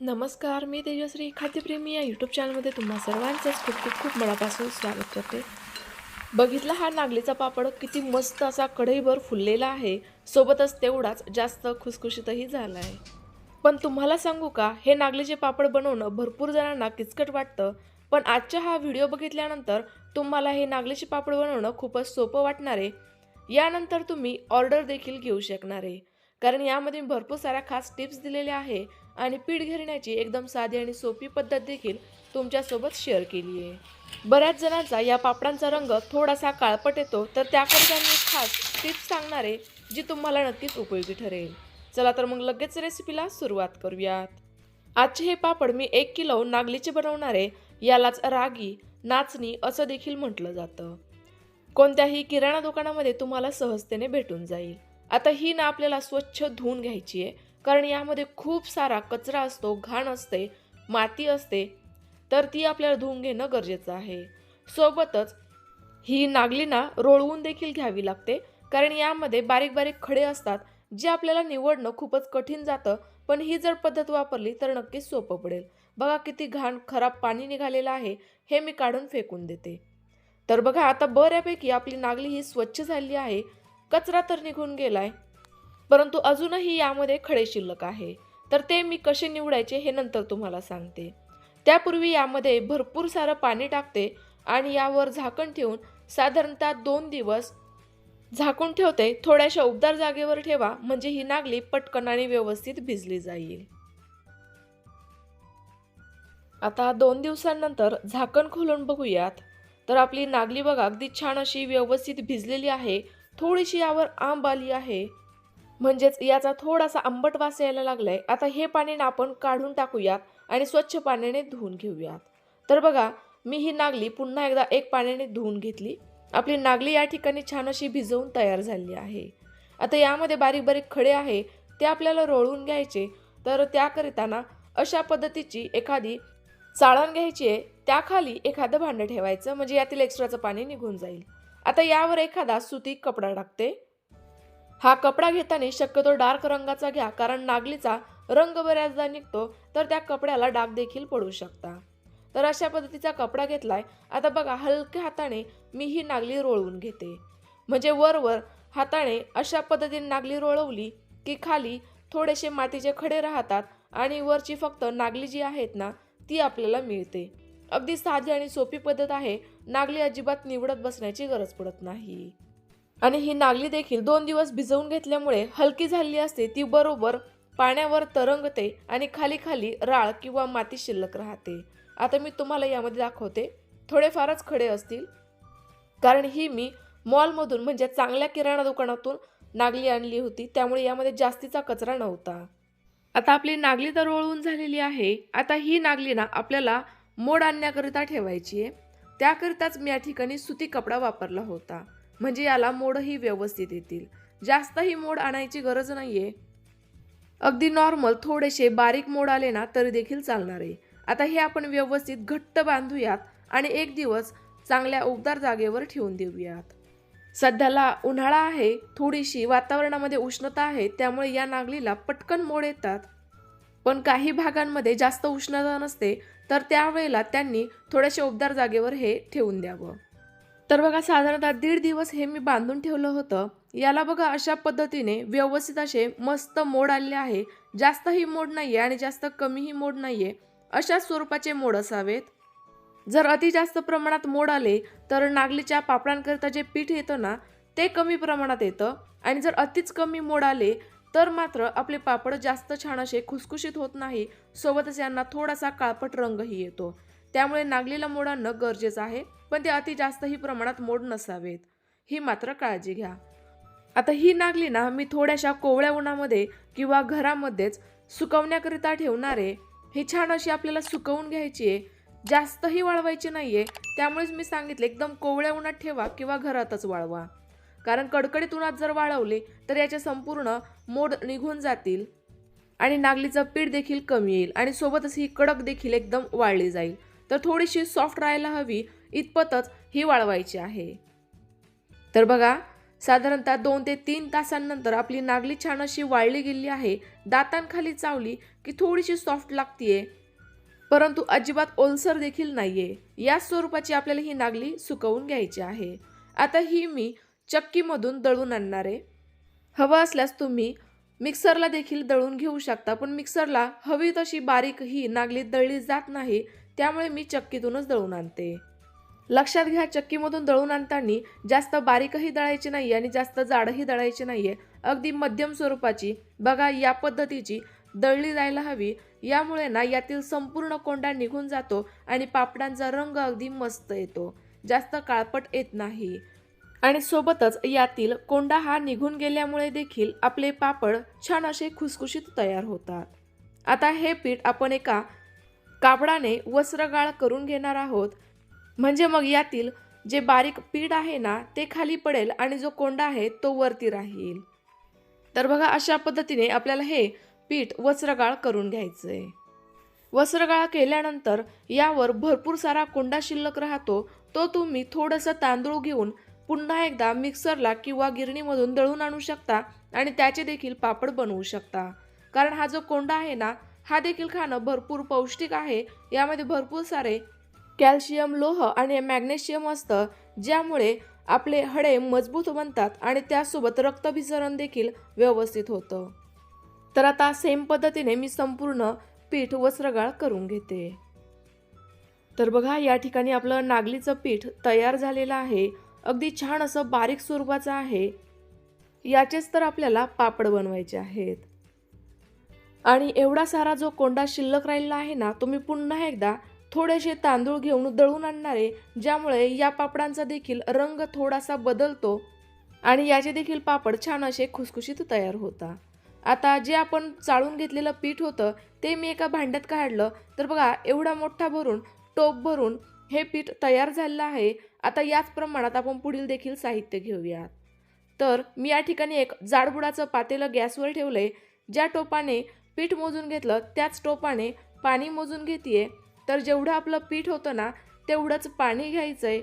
नमस्कार मी तेजश्री खाद्यप्रेमी या यूट्यूब चॅनलमध्ये तुम्हा सर्वांचंच खूप खूप खूप मनापासून स्वागत करते. बघितला हा नागलीचा पापड किती मस्त असा कढईभर फुललेला आहे. सोबतच तेवढाच जास्त खुसखुशीतही झाला आहे पण तुम्हाला सांगू का हे नागलीचे पापड बनवणं भरपूर जणांना किचकट वाटतं. पण आजच्या हा व्हिडिओ बघितल्यानंतर तुम्हाला हे नागलीचे पापड बनवणं खूपच सोपं वाटणार आहे. यानंतर तुम्ही ऑर्डर देखील घेऊ शकणार आहे. कारण यामध्ये भरपूर साऱ्या खास टिप्स दिलेल्या आहे आणि पीठ घेरण्याची एकदम साधी आणि सोपी पद्धत देखील तुमच्यासोबत शेअर केली आहे. बऱ्याच जणांचा या पापडांचा रंग थोडासा काळपट येतो तर त्याकरता मी खास टिप्स सांगणार आहे जी तुम्हाला नक्कीच उपयोगी ठरेल. चला तर मग लगेच रेसिपीला सुरुवात करूयात. आजचे हे पापड मी एक किलो नागलीचे बनवणारे यालाच रागी नाचणी असं देखील म्हटलं जातं. कोणत्याही किराणा दुकानामध्ये तुम्हाला सहजतेने भेटून जाईल. आता ही ना आपल्याला स्वच्छ धुवून घ्यायची आहे. कारण यामध्ये खूप सारा कचरा असतो घाण असते माती असते. तर ती आपल्याला धुवून घेणं गरजेचं आहे. सोबतच ही नागलीना रोळवून देखील घ्यावी लागते. कारण यामध्ये बारीक बारीक खडे असतात जे आपल्याला निवडणं खूपच कठीण जातं. पण ही जर पद्धत वापरली तर नक्कीच सोपं पडेल. बघा किती घाण खराब पाणी निघालेलं आहे हे मी काढून फेकून देते. तर बघा आता बऱ्यापैकी आपली नागली ही स्वच्छ झाली आहे. कचरा तर निघून गेलाय. परंतु अजूनही यामध्ये खडे शिल्लक आहे. तर ते मी कसे निवडायचे हे नंतर तुम्हाला सांगते. त्यापूर्वी यामध्ये भरपूर सारं पाणी टाकते आणि यावर झाकण ठेवून साधारणतः दोन दिवस झाकून ठेवते. थोड्याशा उबदार जागेवर ठेवा म्हणजे ही नागली पटकन आणि व्यवस्थित भिजली जाईल. आता दोन दिवसांनंतर झाकण खोलून बघूयात. तर आपली नागली बघा अगदी छान अशी व्यवस्थित भिजलेली आहे. थोडीशी यावर आंब आली आहे. म्हणजेच याचा थोडासा आंबट वास यायला लागलाय. आता हे पाणी ना आपण काढून टाकूयात आणि स्वच्छ पाण्याने धुवून घेऊयात. तर बघा मी ही नागली पुन्हा एकदा एक पाण्याने धुवून घेतली. आपली नागली या ठिकाणी छान अशी भिजवून तयार झाली आहे. आता यामध्ये बारीक बारीक खडे आहे ते आपल्याला रोळून घ्यायचे. तर त्याकरिताना अशा पद्धतीची एखादी चाळण घ्यायची आहे. त्याखाली एखादं भांडं ठेवायचं म्हणजे यातील एक्स्ट्राचं पाणी निघून जाईल. आता यावर एखादा सुती कपडा टाकते. हा कपडा घेताना शक्यतो डार्क रंगाचा घ्या कारण नागलीचा रंग बऱ्याचदा निघतो तर त्या कपड्याला डाग देखील पडू शकता. तर अशा पद्धतीचा कपडा घेतलाय. आता बघा हलक्या हाताने मी ही नागली रोळवून घेते. म्हणजे वरवर हाताने अशा पद्धतीने नागली रोळवली की खाली थोडेसे मातीचे खडे राहतात आणि वरची फक्त नागली जी आहेत ना ती आपल्याला मिळते. अगदी साधी आणि सोपी पद्धत आहे. नागली अजिबात निवडत बसण्याची गरज पडत नाही. आणि ही नागली देखील दोन दिवस भिजवून घेतल्यामुळे हलकी झालेली असते ती बरोबर पाण्यावर तरंगते आणि खाली खाली राळ किंवा माती शिल्लक राहते. आता मी तुम्हाला यामध्ये दाखवते. थोडेफारच खडे असतील. कारण ही मी मॉलमधून म्हणजे चांगल्या किराणा दुकानातून नागली आणली होती त्यामुळे यामध्ये जास्तीचा कचरा नव्हता. आता आपली नागली तर ओळून झालेली आहे. आता ही नागली ना आपल्याला मोड आणण्याकरिता ठेवायची आहे. त्याकरिताच मी या ठिकाणी सुती कपडा वापरला होता. म्हणजे याला मोडही व्यवस्थित येतील. जास्तही मोड आणायची गरज नाही आहे अगदी नॉर्मल थोडेसे बारीक मोड आले ना तरी देखील चालणार आहे. आता हे आपण व्यवस्थित घट्ट बांधूयात आणि एक दिवस चांगल्या उबदार जागेवर ठेवून देऊयात. सध्याला उन्हाळा आहे थोडीशी वातावरणामध्ये उष्णता आहे त्यामुळे या नागलीला पटकन मोड येतात. पण काही भागांमध्ये जास्त उष्णता नसते तर त्यावेळेला त्यांनी थोड्याशा उबदार जागेवर हे ठेवून द्यावं. तर बघा साधारणतः दीड दिवस हे मी बांधून ठेवलं होतं. याला बघा अशा पद्धतीने व्यवस्थित असे मस्त मोड आलेले आहे. जास्तही मोड नाहीये आणि जास्त कमीही मोड नाहीये. अशा स्वरूपाचे मोड असावेत. जर अति जास्त प्रमाणात मोड आले तर नागलीच्या पापडांकरिता जे पीठ येतं ना ते कमी प्रमाणात येतं. आणि जर अतिच कमी मोड आले तर मात्र आपले पापड जास्त छान असे खुसखुशीत होत नाही सोबतच यांना थोडासा काळपट रंगही येतो. त्यामुळे नागलीला मोड आणणं गरजेचं आहे पण ते अति जास्तही प्रमाणात मोड नसावेत. ही मात्र काळजी घ्या. आता ही नागली ना मी थोड्याशा कोवळ्या उन्हामध्ये किंवा घरामध्येच सुकवण्याकरिता ठेवणारे ही छान अशी आपल्याला सुकवून घ्यायची आहे. जास्तही वाळवायची नाही आहे त्यामुळेच मी सांगितले एकदम कोवळ्या उन्हात ठेवा किंवा घरातच वाळवा. कारण कडकडीत उन्हात जर वाळवले तर याचे संपूर्ण मोड निघून जातील. आणि नागलीचं पीठ देखील कमी येईल आणि सोबतच ही कडक देखील एकदम वाळली जाईल. तर थोडीशी सॉफ्ट राहायला हवी इतपतच ही वाळवायची आहे. तर बघा साधारणतः दोन ते तीन तासांनंतर आपली नागली छान अशी वाळली गेली आहे. दातांखाली चावली की थोडीशी सॉफ्ट लागतीये. परंतु अजिबात ओलसर देखील नाहीये. या स्वरूपाची आपल्याला ही नागली सुकवून घ्यायची आहे. आता ही मी चक्कीमधून दळून आणणार आहे. हवं असल्यास तुम्ही मिक्सरला देखील दळून घेऊ शकता पण मिक्सरला हवी तशी बारीक ही नागली दळली जात नाही त्यामुळे मी चक्कीतूनच दळून आणते. लक्षात घ्या चक्कीमधून दळून आणताना जास्त बारीकही दळायची नाही आणि जास्त जाडही दळायची नाहीये. अगदी मध्यम स्वरूपाची बघा या पद्धतीची दळली जायला हवी. यामुळे ना यातील संपूर्ण कोंडा निघून जातो आणि पापडांचा रंग अगदी मस्त येतो. जास्त काळपट येत नाही. आणि सोबतच यातील कोंडा हा निघून गेल्यामुळे देखील आपले पापड छान असे खुसखुशीत तयार होतात. आता हे पीठ आपण एका कापडाने वस्त्रगाळ करून घेणार आहोत. म्हणजे मग यातील जे बारीक पीठ आहे ना ते खाली पडेल आणि जो कोंडा आहे तो वरती राहील. तर बघा अशा पद्धतीने आपल्याला हे पीठ वस्त्रगाळ करून घ्यायचंय. वस्त्रगाळ केल्यानंतर यावर भरपूर सारा कोंडा शिल्लक राहतो. तो तुम्ही थोडंसं तांदूळ घेऊन पुन्हा एकदा मिक्सरला किंवा गिरणीमधून दळून आणू शकता आणि त्याचे देखील पापड बनवू शकता. कारण हा जो कोंडा आहे ना हा देखील खाणं भरपूर पौष्टिक आहे. यामध्ये भरपूर सारे कॅल्शियम लोह आणि मॅग्नेशियम असतं ज्यामुळे आपले हडे मजबूत बनतात आणि त्यासोबत रक्तभिसरण देखील व्यवस्थित होतं. तर आता सेम पद्धतीने मी संपूर्ण पीठ वस्त्रगाळ करून घेते. तर बघा या ठिकाणी आपलं नागलीचं पीठ तयार झालेलं आहे. अगदी छान असं बारीक स्वरूपाचं आहे. याचेच तर आपल्याला पापड बनवायचे आहेत. आणि एवढा सारा जो कोंडा शिल्लक राहिलेला आहे ना तुम्ही पुन्हा एकदा थोडेसे तांदूळ घेऊन दळून आणणारे ज्यामुळे या पापडांचा देखील रंग थोडासा बदलतो आणि याचे देखील पापड छान असे खुसखुशीत तयार होता आता जे आपण चाळून घेतलेलं पीठ होतं ते मी एका भांड्यात काढलं. तर बघा एवढा मोठा भरून टोप भरून हे पीठ तयार झालेलं आहे. आता याच प्रमाणात आपण पुढील देखील साहित्य घेऊयात. तर मी या ठिकाणी एक जाडबुडाचं पातेलं गॅसवर ठेवलंय. ज्या टोपाने पीठ मोजून घेतलं त्याच टोपाने पाणी मोजून घेते तर जेवढं आपलं पीठ होतं ना तेवढंच पाणी घ्यायचंय.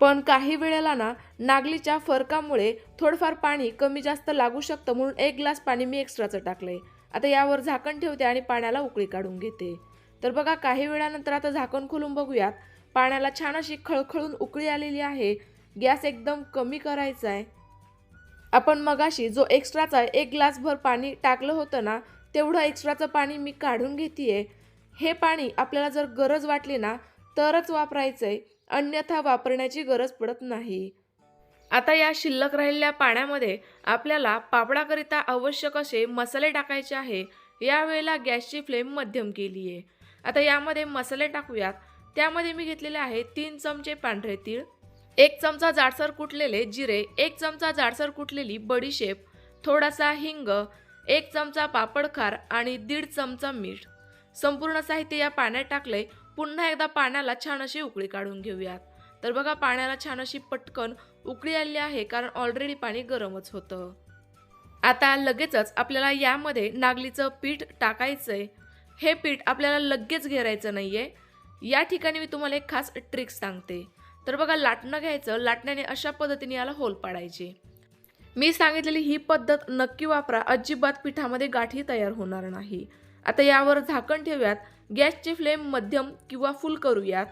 पण काही वेळेला ना नागलीच्या फरकामुळे थोडंफार पाणी कमी जास्त लागू शकतं म्हणून एक ग्लास पाणी मी एक्स्ट्राचं टाकलंय. आता यावर झाकण ठेवते आणि पाण्याला उकळी काढून घेते. तर बघा काही वेळानंतर आता झाकण खोलून बघूयात. पाण्याला छान अशी खळखळून उकळी आलेली आहे. गॅस एकदम कमी करायचा आहे. आपण मगाशी जो एक्स्ट्राचा एक ग्लासभर पाणी टाकलं होतं ना तेवढं एक्स्ट्राचं पाणी मी काढून घेते हे पाणी आपल्याला जर गरज वाटली ना तरच वापरायचं आहे अन्यथा वापरण्याची गरज पडत नाही. आता या शिल्लक राहिलेल्या पाण्यामध्ये आपल्याला पापडाकरिता आवश्यक असे मसाले टाकायचे आहे. यावेळेला गॅसची फ्लेम मध्यम केली आहे आता यामध्ये मसाले टाकूयात. त्यामध्ये मी घेतलेले आहे तीन चमचे पांढरे तीळ एक चमचा जाडसर कुटलेले जिरे एक चमचा जाडसर कुटलेली बडीशेप थोडासा हिंग एक चमचा पापडखार आणि दीड चमचा मीठ. संपूर्ण साहित्य या पाण्यात टाकले. पुन्हा एकदा पाण्याला छान अशी उकळी काढून घेऊयात. तर बघा पाण्याला छान अशी पटकन उकळी आली आहे कारण ऑलरेडी पाणी गरमच होतं. आता लगेचच आपल्याला यामध्ये नागलीचं पीठ टाकायचंय. हे पीठ आपल्याला लगेच घेरायचं नाहीये. या ठिकाणी मी तुम्हाला एक खास ट्रिक सांगते. तर बघा लाटणं घ्यायचं लाटण्याने अशा पद्धतीने याला होल पाडायचे. मी सांगितलेली ही पद्धत नक्की वापरा अजिबात पिठामध्ये गाठी तयार होणार नाही. आता यावर झाकण ठेवूयात गॅसची फ्लेम मध्यम किंवा फुल करूयात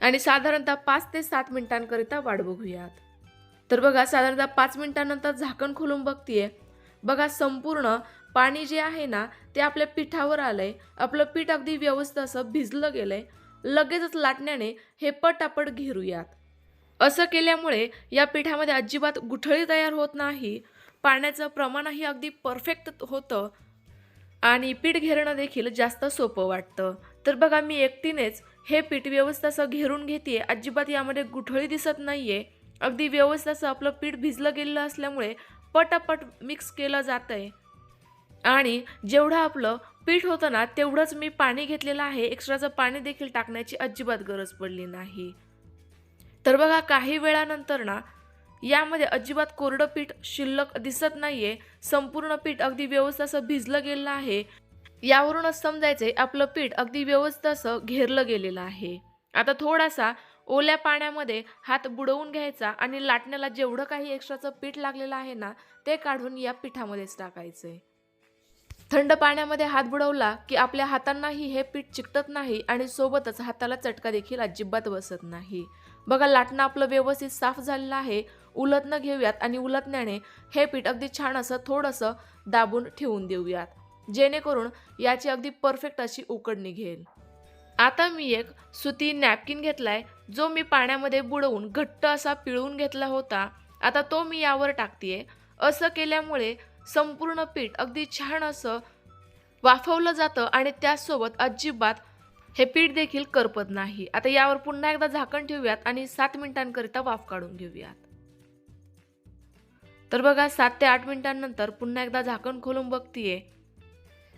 आणि साधारणतः पाच ते सात मिनिटांकरिता वाट बघूयात. तर बघा साधारणतः पाच मिनिटांनंतर झाकण खोलून बघतीये. बघा संपूर्ण पाणी जे आहे ना ते आपल्या पिठावर आलंय. आपलं पीठ अगदी व्यवस्थित असं भिजलं गेलंय. लगेचच लाटण्याने हे पटापट घेरूयात. असं केल्यामुळे या पिठामध्ये अजिबात गुठळी तयार होत नाही पाण्याचं प्रमाणही अगदी परफेक्ट होतं आणि पीठ घेरणं देखील जास्त सोपं वाटतं. तर बघा मी एकटीनेच हे पीठ व्यवस्थित असं घेरून घेते अजिबात यामध्ये गुठळी दिसत नाही आहे अगदी व्यवस्थित असं आपलं पीठ भिजलं गेलेलं असल्यामुळे पटापट मिक्स केलं जातं आहे आणि जेवढं आपलं पीठ होतं ना तेवढंच मी पाणी घेतलेलं आहे. एक्स्ट्राचं पाणी देखील टाकण्याची अजिबात गरज पडली नाही. तर बघा काही वेळानंतर ना यामध्ये अजिबात कोरडं पीठ शिल्लक दिसत नाहीये. संपूर्ण पीठ अगदी व्यवस्थित असं भिजलं गेलेलं आहे. यावरूनच समजायचे आपलं पीठ अगदी व्यवस्थित असं घेरलं गेलेलं आहे. आता थोडासा ओल्या पाण्यामध्ये हात बुडवून घ्यायचा आणि लाटण्याला जेवढं काही एक्स्ट्राचं पीठ लागलेलं आहे ना ते काढून या पिठामध्येच टाकायचंय. थंड पाण्यामध्ये हात बुडवला की आपल्या हातांनाही हे पीठ चिकटत नाही आणि सोबतच हाताला चटका देखील अजिबात बसत नाही. बघा लाटणं आपलं व्यवस्थित साफ झालेलं आहे. उलटणं घेऊयात आणि उलटण्याने हे पीठ अगदी छान असं थोडंसं दाबून ठेवून देऊयात. जेणेकरून याची अगदी परफेक्ट अशी उकड निघेल. आता मी एक सुती नॅपकिन घेतलाय जो मी पाण्यामध्ये बुडवून घट्ट असा पिळून घेतला होता. आता तो मी यावर टाकतेय. असं केल्यामुळे संपूर्ण पीठ अगदी छान असं वाफवलं जातं आणि त्यासोबत अजिबात हे पीठ देखील करपत नाही. आता यावर पुन्हा एकदा झाकण ठेवूयात आणि सात मिनिटांकरिता वाफ काढून घेऊयात. तर बघा सात ते आठ मिनिटांनंतर पुन्हा एकदा झाकण खोलून बघतीये.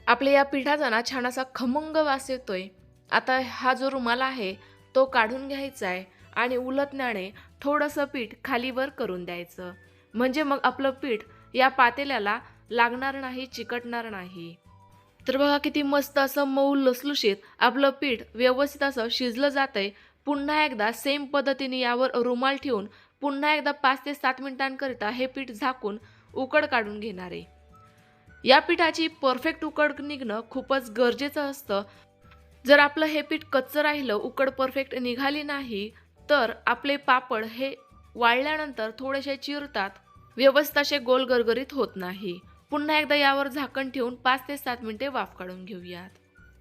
आपल्या या पिठाचा ना छान असा खमंग वास येतोय. आता हा जो रुमाल आहे तो काढून घ्यायचा आहे आणि उलटण्याने थोडंसं पीठ खालीवर करून द्यायचं. म्हणजे मग आपलं पीठ या पातेल्याला लागणार नाही चिकटणार नाही. तर बघा किती मस्त असं मऊ लसलुशीत आपलं पीठ व्यवस्थित असं शिजलं जातंय. पुन्हा एकदा सेम पद्धतीने यावर रुमाल ठेवून पुन्हा एकदा पाच ते सात मिनिटांकरिता हे पीठ झाकून उकड काढून घेणार. आहे या पिठाची परफेक्ट उकड निघणं खूपच गरजेचं असतं. जर आपलं हे पीठ कच्चं राहिलं उकड परफेक्ट निघाली नाही तर आपले पापड हे वाळल्यानंतर थोडेसे चिरतात. व्यवस्थाशे गोल गरगरीत होत नाही. पुन्हा एकदा यावर झाकण ठेवून पाच ते सात मिनिटे वाफ काढून घेऊयात.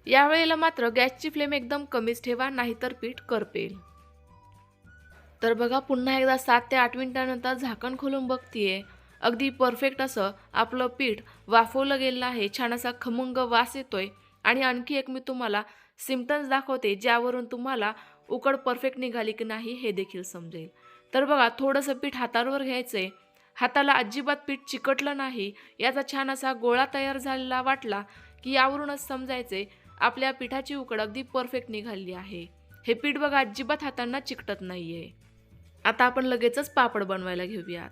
यावेळेला मात्र गॅसची फ्लेम एकदम कमीच ठेवा नाहीतर पीठ करपेल. तर बघा पुन्हा एकदा सात ते आठ मिनिटानंतर झाकण खोलून बघतीये. अगदी परफेक्ट असं आपलं पीठ वाफवलं गेलेलं आहे. छान असा खमंग वास येतोय. आणि आणखी एक मी तुम्हाला सिमटम्स दाखवते ज्यावरून तुम्हाला उकड परफेक्ट निघाली की नाही हे देखील समजेल. तर बघा थोडंसं पीठ हातावर घ्यायचं आहे हाताला अजिबात पीठ चिकटलं नाही. याचा छान असा गोळा तयार झालेला वाटला की यावरूनच समजायचे आपल्या पिठाची उकड अगदी परफेक्ट निघाली आहे. हे पीठ बघा अजिबात हातांना चिकटत नाहीये. आता आपण लगेचच पापड बनवायला घेऊयात.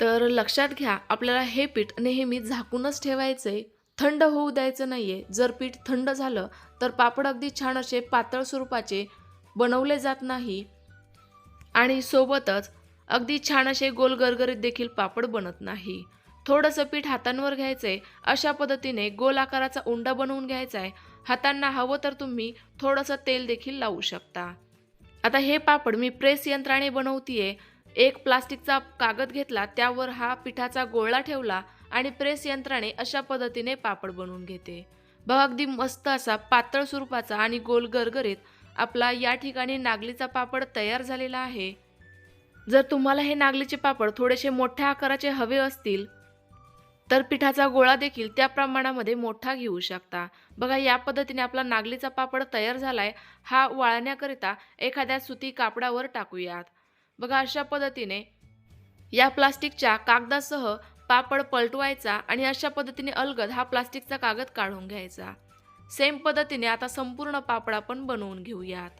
तर लक्षात घ्या आपल्याला हे पीठ नेहमी झाकूनच ठेवायचंय. थंड होऊ द्यायचं नाहीये. जर पीठ थंड झालं तर पापड अगदी छान असे पातळ स्वरूपाचे बनवले जात नाही. आणि सोबतच अगदी छान असे गोल गरगरीत देखील पापड बनत नाही. थोडंसं पीठ हातांवर घ्यायचंय अशा पद्धतीने गोल आकाराचा उंडा बनवून घ्यायचा आहे हातांना हवं तर तुम्ही थोडंसं तेल देखील लावू शकता. आता हे पापड मी प्रेस यंत्राने बनवतीये. एक प्लास्टिकचा कागद घेतला त्यावर हा पिठाचा गोळा ठेवला आणि प्रेस यंत्राने अशा पद्धतीने पापड बनवून घेते. बघा अगदी मस्त असा पातळ स्वरूपाचा आणि गोल गरगरीत आपला या ठिकाणी नागलीचा पापड तयार झालेला आहे. जर तुम्हाला हे नागलीचे पापड थोडेसे मोठ्या आकाराचे हवे असतील तर पिठाचा गोळा देखील त्या प्रमाणामध्ये मोठा घेऊ शकता. बघा या पद्धतीने आपला नागलीचा पापड तयार झालाय. हा वाळण्याकरिता एखाद्या सुती कापडावर टाकूयात. बघा अशा पद्धतीने या प्लास्टिकच्या कागदासह पापड पलटवायचा आणि अशा पद्धतीने अलगद हा प्लास्टिकचा कागद काढून घ्यायचा. सेम पद्धतीने आता संपूर्ण पापड आपण बनवून घेऊयात.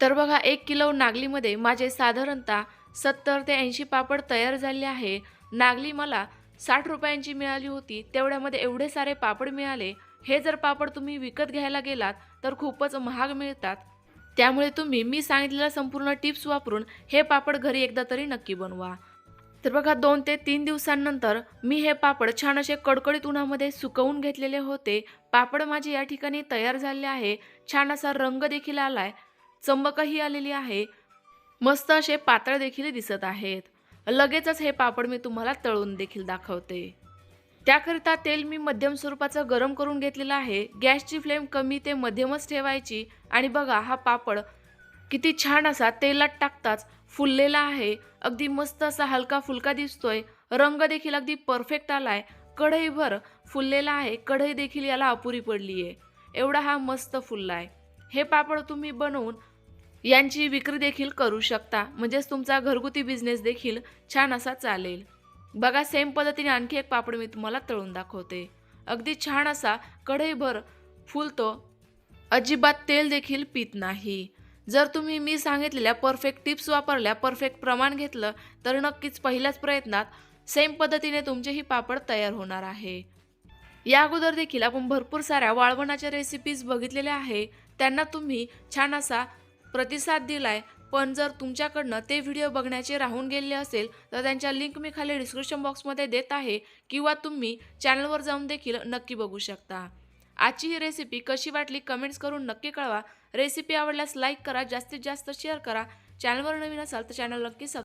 तर बघा एक किलो नागलीमध्ये माझे साधारणतः सत्तर ते ऐंशी पापड तयार झाले आहे. नागली मला साठ रुपयांची मिळाली होती. तेवढ्यामध्ये एवढे सारे पापड मिळाले. हे जर पापड तुम्ही विकत घ्यायला गेलात तर खूपच महाग मिळतात. त्यामुळे तुम्ही मी सांगितलेल्या संपूर्ण टिप्स वापरून हे पापड घरी एकदा तरी नक्की बनवा. तर बघा दोन ते तीन दिवसांनंतर मी हे पापड छान असे कडकडीत उन्हामध्ये सुकवून घेतलेले होते. पापड माझे या ठिकाणी तयार झाले आहे. छान असा रंग देखील आलाय. चमकही आलेली आहे. मस्त असे पातळ देखील दिसत आहेत. लगेचच हे पापड मी तुम्हाला तळून देखील दाखवते. त्याकरिता तेल मी मध्यम स्वरूपाचं गरम करून घेतलेलं आहे. गॅसची फ्लेम कमी ते मध्यमच ठेवायची. आणि बघा हा पापड किती छान असा तेलात टाकताच फुललेला आहे. अगदी मस्त असा हलका फुलका दिसतोय. रंग देखील अगदी परफेक्ट आलाय. कढईभर फुललेला आहे. कढई देखील याला अपुरी पडली आहे एवढा हा मस्त फुललाय. हे पापड तुम्ही बनवून यांची विक्री देखील करू शकता. म्हणजेच तुमचा घरगुती बिझनेस देखील छान असा चालेल. बघा सेम पद्धतीने आणखी एक पापड मी तुम्हाला तळून दाखवते. अगदी छान असा कढईभर फुलतो अजिबात तेल देखील पित नाही. जर तुम्ही मी सांगितलेल्या परफेक्ट टिप्स वापरल्या परफेक्ट प्रमाण घेतलं तर नक्कीच पहिल्याच प्रयत्नात सेम पद्धतीने तुमचेही पापड तयार होणार आहे. या अगोदर देखील आपण भरपूर साऱ्या वाळवणाच्या रेसिपीज बघितलेल्या आहे. त्यांना तुम्ही छान असा प्रतिसाद दिलाय. पण जर तुमच्याकडनं ते व्हिडिओ बघण्याचे राहून गेले असेल तर त्यांच्या लिंक मी खाली डिस्क्रिप्शन बॉक्समध्ये देत आहे किंवा तुम्ही चॅनलवर जाऊन देखील नक्की बघू शकता. आजची ही रेसिपी कशी वाटली कमेंट्स करून नक्की कळवा. रेसिपी आवडल्यास लाईक करा जास्तीत जास्त शेअर करा. चॅनलवर नवीन असाल तर चॅनल नक्की सबस्क्राईब